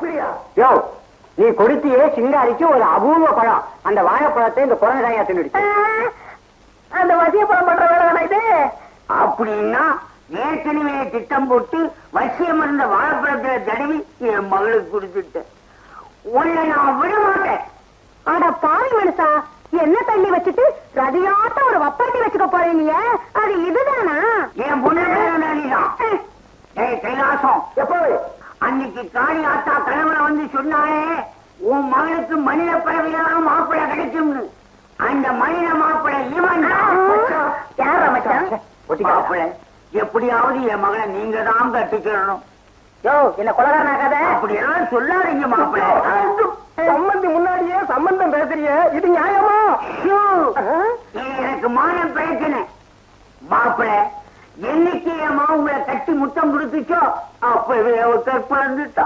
அப்படியா? யோ நீ கொடுத்தியே சிங்காரிக்கு ஒரு அபூர்வ பழம். அந்த வாழைப்பழத்தை இந்த குழந்தையா தின்னுடுச்சு. அந்த வசிய படம் பண்ற வேலை இது? அப்படின்னா ஏற்கனவே திட்டம் போட்டு வசியம் இருந்த வாழைப்பழத்தை தடவி என் மகளுக்கு கொடுத்துட்டேன். உன்னை நான் விட மாட்டேன். அட பாவி மனுஷா என்ன தள்ளி வச்சுட்டு ரதியாட்ட ஒரு வப்பாட்டி வச்சுக்க போறீங்க அது இதுதானா? என் பொண்ணு கைலாசம். எப்போ? அன்னைக்கு காளி ஆத்தா கனவுல வந்து சொன்னாலே உன் மகளுக்கு மனித பறவையெல்லாம் மாப்பிள்ளை கிடைக்கும்னு. அந்த மனித மாப்பிள்ளை இவன் மாப்பிள்ளை எப்படியாவது என் மகளை நீங்க தான் கட்டிக்கிறணும் யோ என்ன கொலகாரனாகாத அப்படியெல்லாம் சொல்லாதீங்க மாப்பிள்ளை. சம்பந்தி முன்னாடியே சம்பந்தம் பேசுறிய இது நியாயமா? எனக்கு மானம் பிரச்சனை மாப்பிள்ளை என்னைக்கு என் மாவு உங்களை கட்டி முத்தம் கொடுத்துச்சோ அப்பவே அவ கற்பந்துட்டா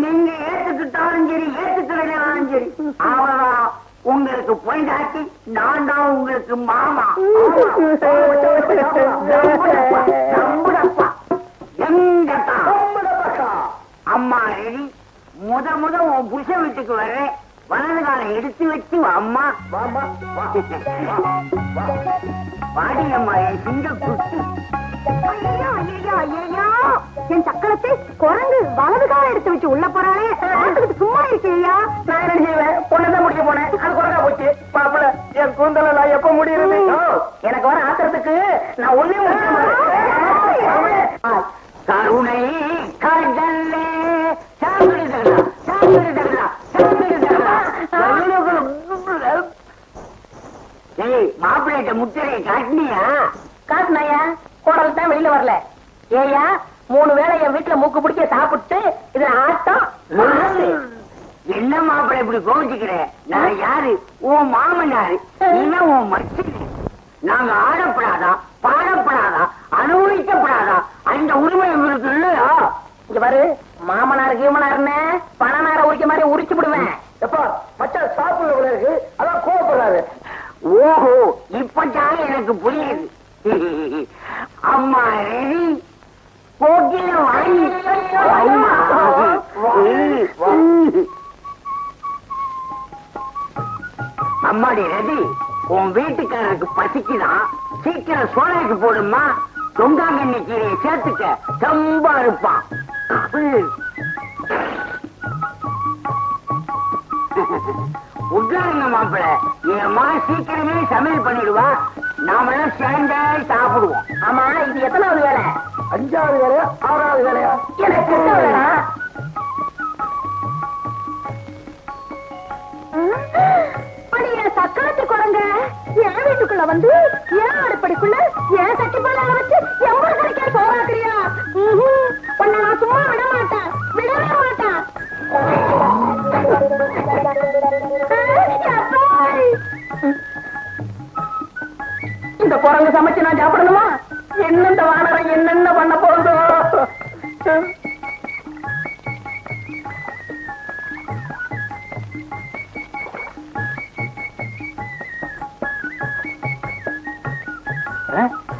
நீங்க ஏத்துக்கிட்டாலும் சரி ஏத்துக்கிறதாலும் சரி அவதான் உங்களுக்கு பொய்டாக்கி நான் தான் உங்களுக்கு மாமா? அம்மா ரெடி முத முத உன் புருஷ வீட்டுக்கு வர்றேன். காலம் எடுத்து வச்சு அம்மா வாடி அம்மா என் சிங்க ஐயோ. என் சக்கரத்தை குரங்கு வலது எடுத்து வச்சு உள்ள போறாளே. சும்மா இருக்கியா நான் என்ன செய்வேன்? பொண்ணதான் முடிக்க போனேன். அது குரங்கா போச்சு. பாப்பல என் கூந்தல நான் எப்ப முடியுது எனக்கு வர ஆத்திரத்துக்கு நான் ஒண்ணே கருணை ஏய் மாப்பிள்ளைட்ட முத்திரையை காட்டினியா? காசுனாயா குடல் தான் வெளியில வரல. ஏயா மூணு வேளை என் வீட்டுல மூக்கு பிடிக்க சாப்பிட்டு இதுல ஆட்டம். என்ன மாப்பிள்ளை இப்படி கோவிச்சுக்கிற நான் யாரு? உன் மாமனாரு நீங்க உன் மச்சினி. நாங்க ஆடப்படாதா பாடப்படாதா அனுபவிக்கப்படாதா? அந்த உரிமை இல்லையா இங்க பாரு மாமனார் கீமனார்னு பணனார உரிக்க மாதிரி உரிச்சு விடுவேன். எப்பா மச்சான் சாப்பிடல போல இருக்கு அதான் கோவப்படுறாரு. ஓஹோ இப்பதான் எனக்கு புரியுது. அம்மா ரெடி போக்கில வாங்கி அம்மாடி ரெடி உன் வீட்டுக்காரருக்கு பசிக்குதான் சீக்கிரம் சோலைக்கு போடுமா தொங்காங்கண்ணி கீரையை சேர்த்துக்க. ரொம்ப இருப்பான். உட்காருங்க மாப்பிள்ள என் மா சீக்கிரமே சமையல் பண்ணிடுவா. நாமெல்லாம் சேர்ந்தே சாப்பிடுவோம். ஆமா இது எத்தனாவது வேலை? அஞ்சாவது வேலையா? ஆறாவது வேலையா? எனக்கு தெரியலடா. அடி, என் சக்கரத்து குரங்க. என் வீட்டுக்குள்ள வந்து?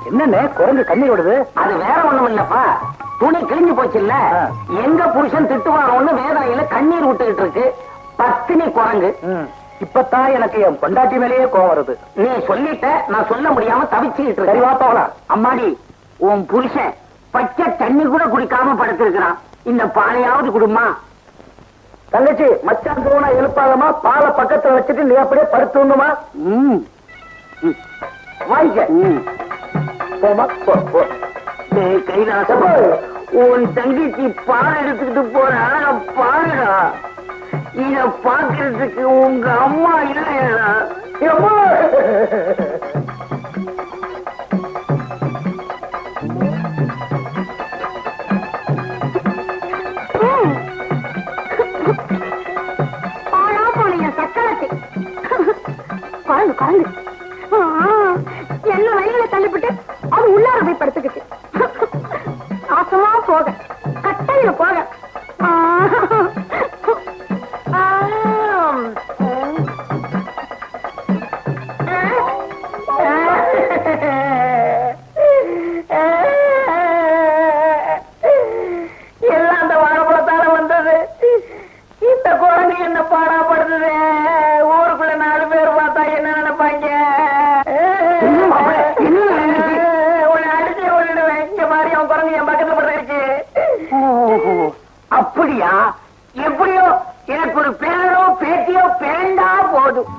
என்னன்னு குரங்கு கண்ணீர் விடுது? அது வேற ஒண்ணும் இல்லப்பா துணி கிழிஞ்சு போச்சு இல்ல. எங்க புருஷன் திட்டுவாரோன்னு வேதனையில கண்ணீர் விட்டுக்கிட்டு இருக்கு. பத்தினி குரங்கு. இப்பதான் எனக்கு என் பொண்டாட்டி மேலேயே கோவம் வருது. நீ சொல்லிட்ட நான் சொல்ல முடியாம தவிச்சுக்கிட்டு இருக்கேன். போகலாம். அம்மாடி உன் புருஷன் பச்சை தண்ணி கூட குடிக்காம படுத்திருக்கிறான். இந்த பாலையாவது குடுமா? தங்கச்சி மச்சான் தூணா எழுப்பாதமா பாலை பக்கத்துல வச்சுட்டு நீ அப்படியே படுத்துணுமா கைலாசம். உன் தங்கச்சி பால் எடுத்துக்கிட்டு போற அழக பாருடா. இத பாக்குறதுக்கு உங்க அம்மா இல்லையா என்ன பாடாப்படுது ஊருக்குள்ள நாலு பேர் பார்த்தா என்ன நினைப்பாங்க? உன்னை அடிச்சு விடுவேன் மாதிரி அவன் குரங்கு என் அப்படியா? எப்படியோ எனக்கு ஒரு பேரோ பேட்டியோ பேண்டா போதும்.